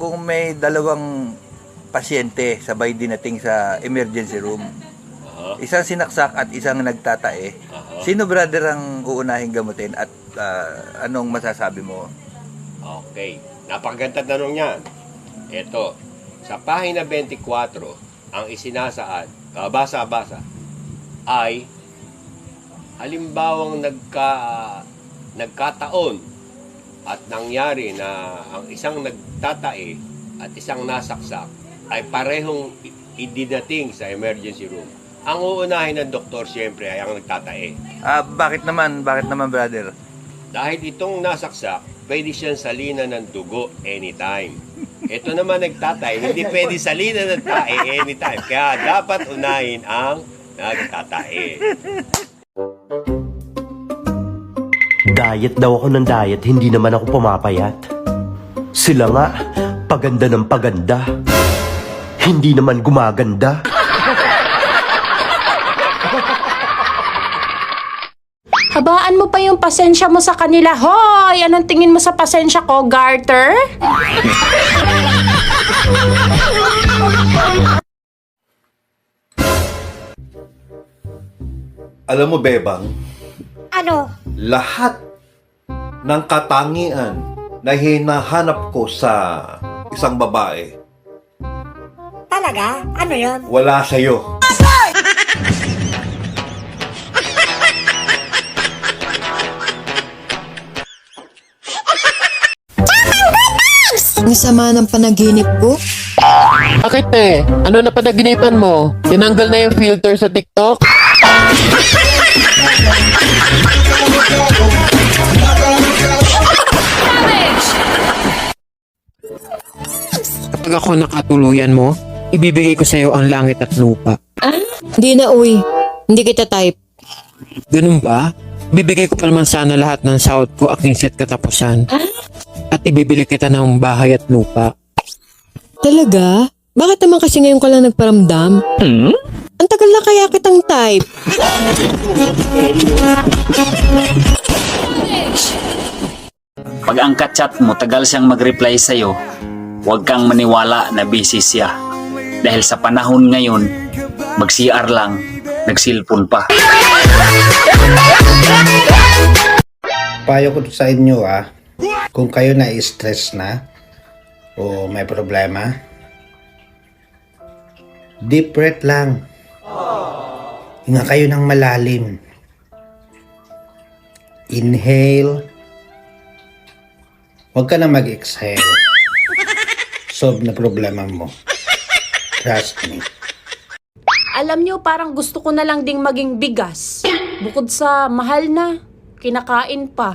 kung may dalawang pasyente sabay dinating sa emergency room, Aha. isang sinaksak at isang nagtatae, Aha. sino brother ang uunahin gamutin at ah, anong masasabi mo? Okay. Napakaganda tanong yan. Ito, sa pahina 24, ang isinasaad, kabasa-basa, ay halimbawang nagka, nagkataon at nangyari na ang isang nagtatae at isang nasaksak ay parehong ididating sa emergency room. Ang uunahin ng doktor siyempre ay ang nagtatae. Ah, bakit naman? Bakit naman brother? Dahil itong nasaksak, pwede siyang salina ng dugo anytime. Ito naman nagtatay, hindi pwede salina ng tae anytime. Kaya dapat unahin ang nagtatae. Diet daw ako ng diet, hindi naman ako pumapayat. Sila nga, paganda ng paganda. Hindi naman gumaganda. Habaan mo pa yung pasensya mo sa kanila. Hoy! Anong tingin mo sa pasensya ko, Garter? Alam mo, Bebang, Ano? lahat ng katangian na hinahanap ko sa isang babae, Talaga? Ano yon? wala sa'yo. Ang sama ng panaginip ko. Bakit eh? Ano na panaginipan mo? Tinanggal na yung filter sa TikTok? Kapag ako nakatuluyan mo, ibibigay ko sa'yo ang langit at lupa. Hindi na uy. Hindi kita type. Ganun ba? Bibigay ko pa naman sana lahat ng sahod ko aking set katapusan. At ibibili kita ng bahay at lupa. Talaga? Bakit naman kasi ngayon ka lang nagparamdam? Ang tagal na kaya kitang type. Pag ang chat mo tagal siyang mag-reply sa'yo, huwag kang maniwala na busy siya. Dahil sa panahon ngayon, mag-CR lang, nagsilpon pa. Payo ko sa inyo ah, kung kayo na stress na o may problema, deep breath lang. Hinga kayo ng malalim. Inhale. Huwag ka na mag-exhale solve na problema mo. Trust me. Alam nyo, parang gusto ko na lang ding maging bigas. Bukod sa mahal na, kinakain pa.